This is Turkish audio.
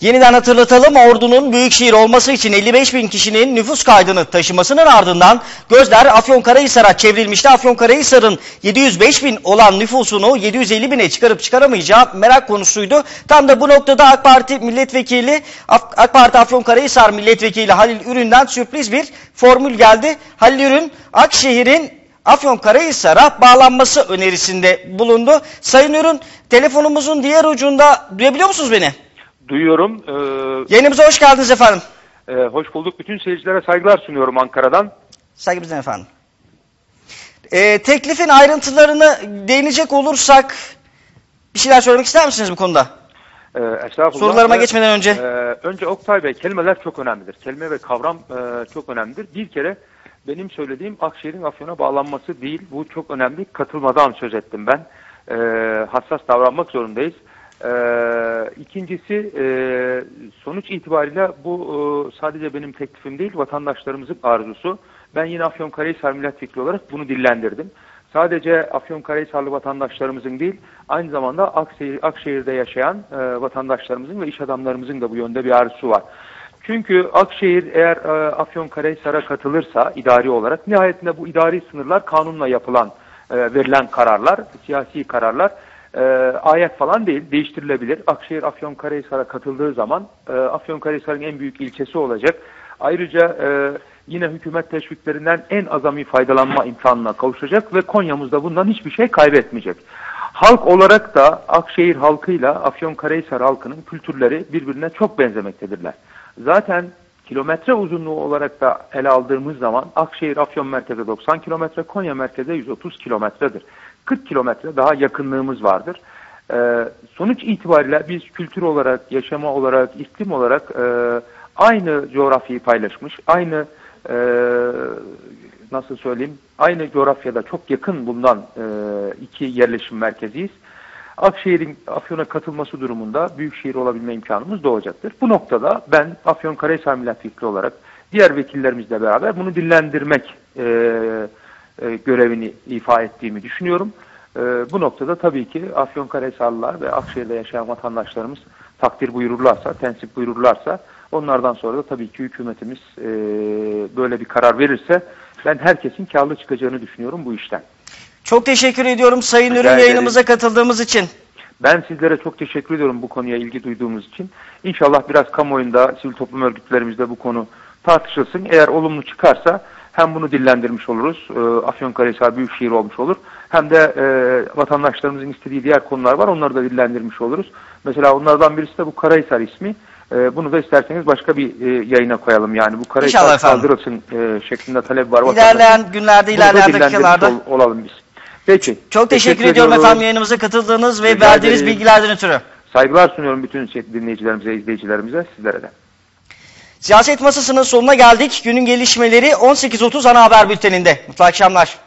Yeniden hatırlatalım ordunun büyükşehir olması için 55 bin kişinin nüfus kaydını taşımasının ardından gözler Afyonkarahisar'a çevrilmişti. Afyonkarahisar'ın 705 bin olan nüfusunu 750 bine çıkarıp çıkaramayacağı merak konusuydu. Tam da bu noktada AK Parti milletvekili AK Parti Afyonkarahisar milletvekili Halil Ürün'den sürpriz bir formül geldi. Halil Ürün Akşehir'in Afyonkarahisar'a bağlanması önerisinde bulundu. Sayın Ürün telefonumuzun diğer ucunda duyabiliyor musunuz beni? Duyuyorum. Ee, Yayınımıza hoş geldiniz efendim. e, hoş bulduk. Bütün seyircilere saygılar sunuyorum Ankara'dan. Saygımızdan efendim. Ee, teklifin ayrıntılarını değinecek olursak bir şeyler söylemek ister misiniz bu konuda? Estağfurullah. Sorularıma Ee, geçmeden önce. e, önce Oktay Bey, kelimeler çok önemlidir. Kelime ve kavram e, çok önemlidir. Bir kere benim söylediğim Akşehir'in Afyon'a bağlanması değil. Bu çok önemli. Katılmadan söz ettim ben. Ee, hassas davranmak zorundayız. Ee, ikincisi e, sonuç itibariyle bu e, sadece benim teklifim değil, vatandaşlarımızın arzusu. Ben yine Afyonkarahisar milletvekili olarak bunu dillendirdim. Sadece Afyonkarahisarlı vatandaşlarımızın değil, aynı zamanda Akşehir, Akşehir'de yaşayan e, vatandaşlarımızın ve iş adamlarımızın da bu yönde bir arzusu var. Çünkü Akşehir eğer e, Afyonkarahisar'a katılırsa idari olarak, nihayetinde bu idari sınırlar kanunla yapılan, e, verilen kararlar, siyasi kararlar, e, ayet falan değil, değiştirilebilir. Akşehir Afyonkarahisar'a katıldığı zaman e, Afyonkarahisar'ın en büyük ilçesi olacak. Ayrıca e, yine hükümet teşviklerinden en azami faydalanma imkanına kavuşacak ve Konya'mızda bundan hiçbir şey kaybetmeyecek. Halk olarak da Akşehir halkıyla Afyonkarahisar halkının kültürleri birbirine çok benzemektedirler. Zaten kilometre uzunluğu olarak da ele aldığımız zaman Akşehir Afyon merkeze 90 kilometre, Konya merkeze 130 kilometredir. 40 kilometre daha yakınlığımız vardır. Ee, sonuç itibariyle biz kültür olarak, yaşama olarak, iklim olarak e, aynı coğrafyayı paylaşmış, aynı e, nasıl söyleyeyim, aynı coğrafyada çok yakın bulunan e, iki yerleşim merkeziyiz. Akşehir'in Afyon'a katılması durumunda büyükşehir olabilme imkanımız doğacaktır. Bu noktada ben Afyonkarahisar milletvekili olarak diğer vekillerimizle beraber bunu dillendirmek e, e, görevini ifa ettiğimi düşünüyorum. E, bu noktada tabii ki Afyonkarahisarlılar ve Akşehir'de yaşayan vatandaşlarımız takdir buyururlarsa, tensip buyururlarsa onlardan sonra da tabii ki hükümetimiz e, böyle bir karar verirse ben herkesin karlı çıkacağını düşünüyorum bu işten. Çok teşekkür ediyorum Sayın Rica Ürün ederim. yayınımıza katıldığımız için. Ben sizlere çok teşekkür ediyorum bu konuya ilgi duyduğumuz için. İnşallah biraz kamuoyunda, sivil toplum örgütlerimizde bu konu tartışılsın. Eğer olumlu çıkarsa hem bunu dillendirmiş oluruz, e, Afyonkarahisar Büyükşehir olmuş olur. Hem de e, vatandaşlarımızın istediği diğer konular var, onları da dillendirmiş oluruz. Mesela onlardan birisi de bu Karahisar ismi. E, bunu da isterseniz başka bir e, yayına koyalım. Yani bu Karahisar kaldırılsın e, şeklinde talep var. İlerleyen günlerde, ilerleyen dakikalarda. ol- olalım biz. Peki. Çok teşekkür, ediyorum efendim yayınımıza katıldığınız ve Rica verdiğiniz ederim. bilgilerden ötürü. Saygılar sunuyorum bütün dinleyicilerimize, izleyicilerimize, sizlere de. Siyaset masasının sonuna geldik. Günün gelişmeleri 18.30 ana haber bülteninde. Mutlu akşamlar.